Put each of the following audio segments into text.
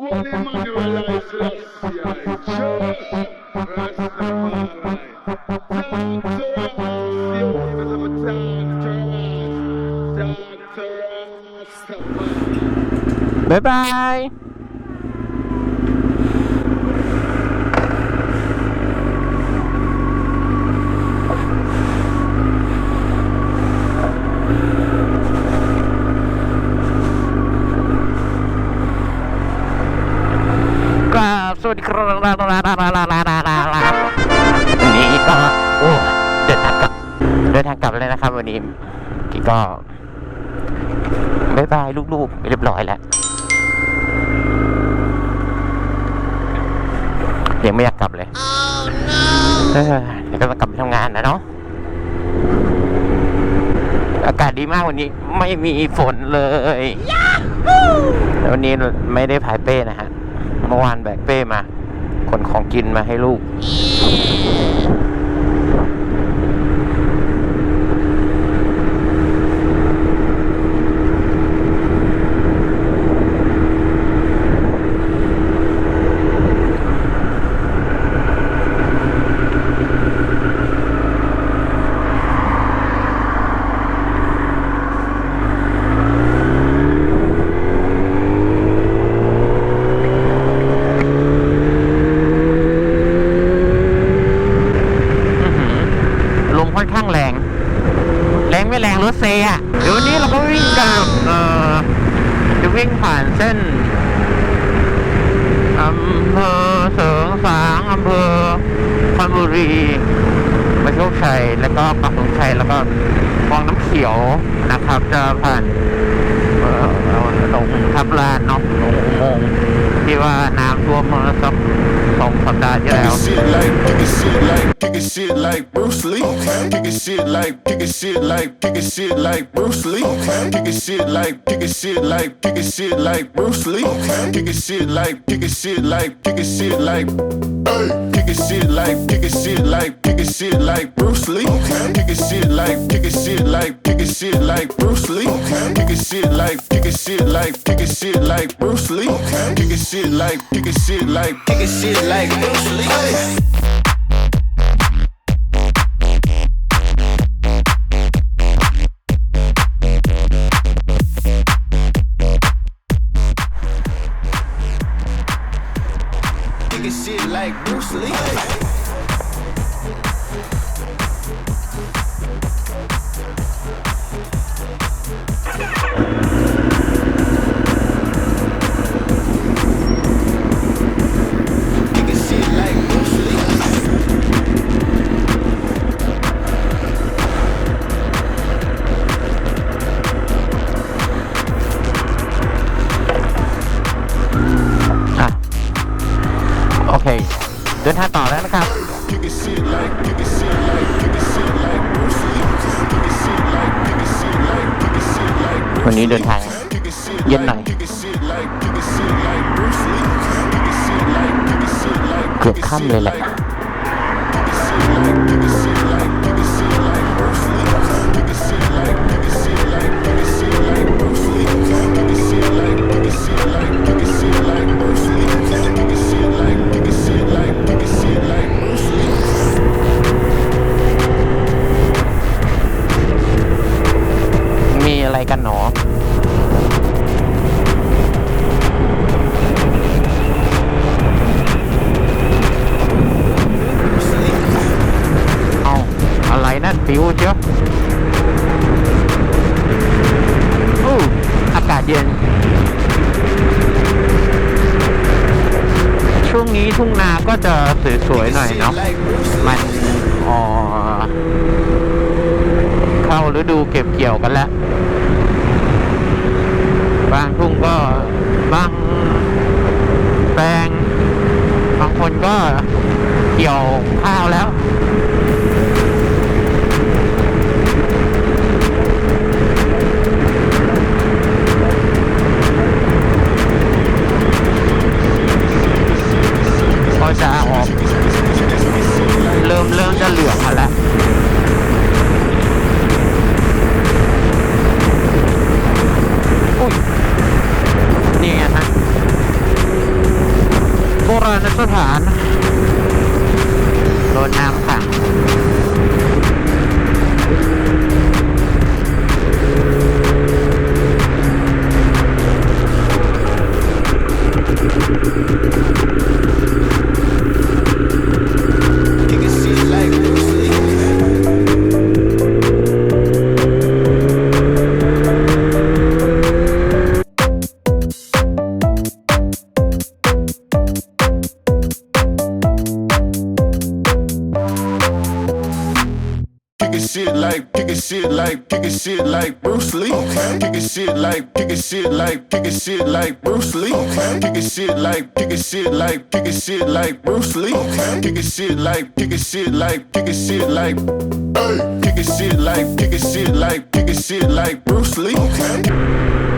Holy Emmanuel, I Selassie, I church, Rastafari. Dr. Rastafari, บ๊ายบายกราบส วัสดีครับวันนี้ก็โอ้เดินทางกลับเดินทางกลับเลยนะครับ วันนี้กี่ก็บายบายลูกๆเรียบร้อยแล้วยังไม่อยากกลับเลยเออเดี๋ยวก็ต้องกลับไปทำงานนะเนาะอากาศดีมากวันนี้ไม่มีฝนเลยแล้ววันนี้ไม่ได้พายเป้นะฮะ เมื่อวานแบกเป้มาขนของกินมาให้ลูก อื้อหือลมค่อนข้างแรง แรงไม่แรงรถเซอะเดี๋ยววันนี้เราก็วิ่งกับเอ่อจะวิ่งผ่านเส้นอำเภอเสริงสางอำเภอคอนบุ รีมาโชคชัย แล้วก็ปักธงชัย แล้วก็วังน้ำเขียวนะครับ จะผ่านเอ่อลงทับลานเนาะลงอุโมงค์ที่ว่าน้ำท่วมเมื่อสักสองสัปดาห์ที่แล้ว Kick it shit like, Bruce Lee. Okay. Kick it shit like, kick it shit like, kick it shit like Bruce Lee. Okay. Kick it shit like, kick it shit like, kick it shit like Bruce Lee. Okay. Kick it shit like, kick it shit like, kick it shit like. Ay. kicking shit like, kicking shit like, kicking shit like Bruce Lee. Okay. Kicking shit like, kicking shit like, kicking shit like Bruce Lee. Okay. Kicking shit like, kicking shit like, kicking shit like Bruce Lee. Okay. Kicking shit like, kicking shit like, kicking shit like Bruce Lee. Okay. It shit like Bruce Lee. ดินทางต่อแล้วนะครับ วันนี้เดินทางเย็นหน่อยเกือบค่ำเลยแหละ ฟิวเชียวอู้อากาศเย็น ช่วงนี้ทุ่งนาก็จะสวยๆหน่อยเนาะ มันอ๋อเข้าฤดูเก็บเกี่ยวกันแล้ว บางทุ่งก็บางแปลง บางคนก็เกี่ยวข้าวแล้วานโดนน้ำขัง shit like, kicking shit like, kicking shit like Bruce Lee. Kicking shit like, kicking shit like, kicking shit like Bruce Lee. Kicking shit like, kicking shit like, kicking shit like Bruce Lee. Kicking shit like, kicking shit like, kicking shit like. Kicking shit like, kicking shit like, kicking shit like Bruce Lee. Maybe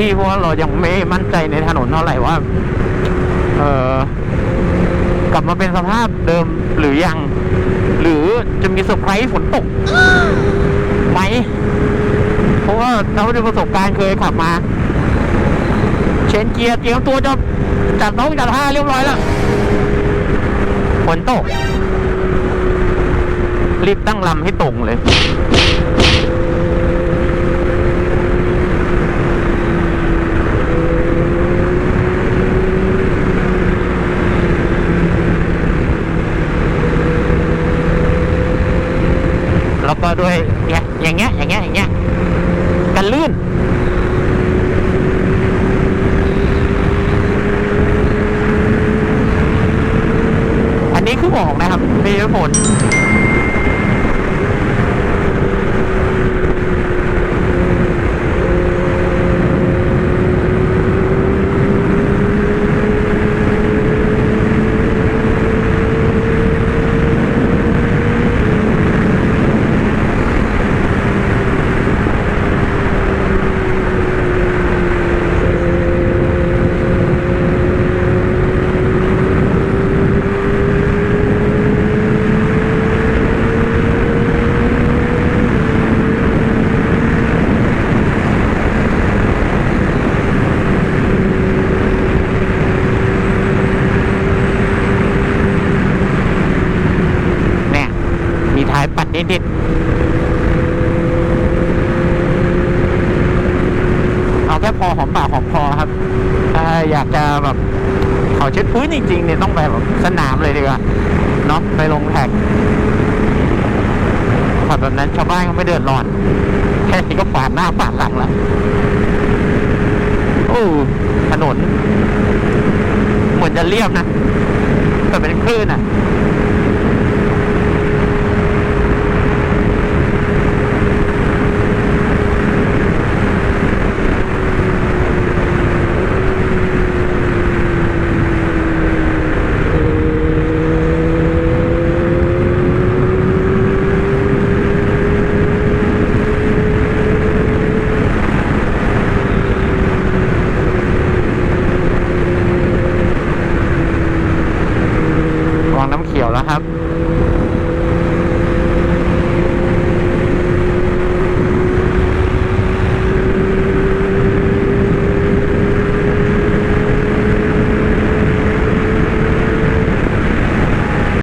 ที่เพราะว่าเรายังไม่มั่นใจในถนนเท่าไหร่ว่า เออกลับมาเป็นสภาพเดิมหรือยัง หรือจะมีเซอร์ไพรส์ฝนตกไหม เพราะว่าเราด้วยประสบการณ์เคยขับมา เชนเกียร์เตรียมตัวจะจัดน้องจัดท่าเรียบร้อยแล้วฝนตกรีบตั้งลำให้ตรงเลย แล้วก็ด้วยเนี่ยอย่างเงี้ย อย่างเงี้ย อย่างเงี้ย กันลื่น อันนี้คือบอกนะครับไม่ใช่ผล เนี่ย มี ท้ายปัดนิด เอาแค่พอหอมปากหอมคอครับถ้าอยากจะแบบขาเช็ดพื้นจริงๆเนี่ยต้องไปแบบสนามเลยดีกว่าเนาะไปลงแท็กขับแบบนั้นชาวบ้านก็ไม่เดือดร้อนแค่นี้ก็ปาดหน้าปาดหลังแล้วโอ้ถนน เหมือนจะเรียบนะ แต่เป็นคลื่นอะ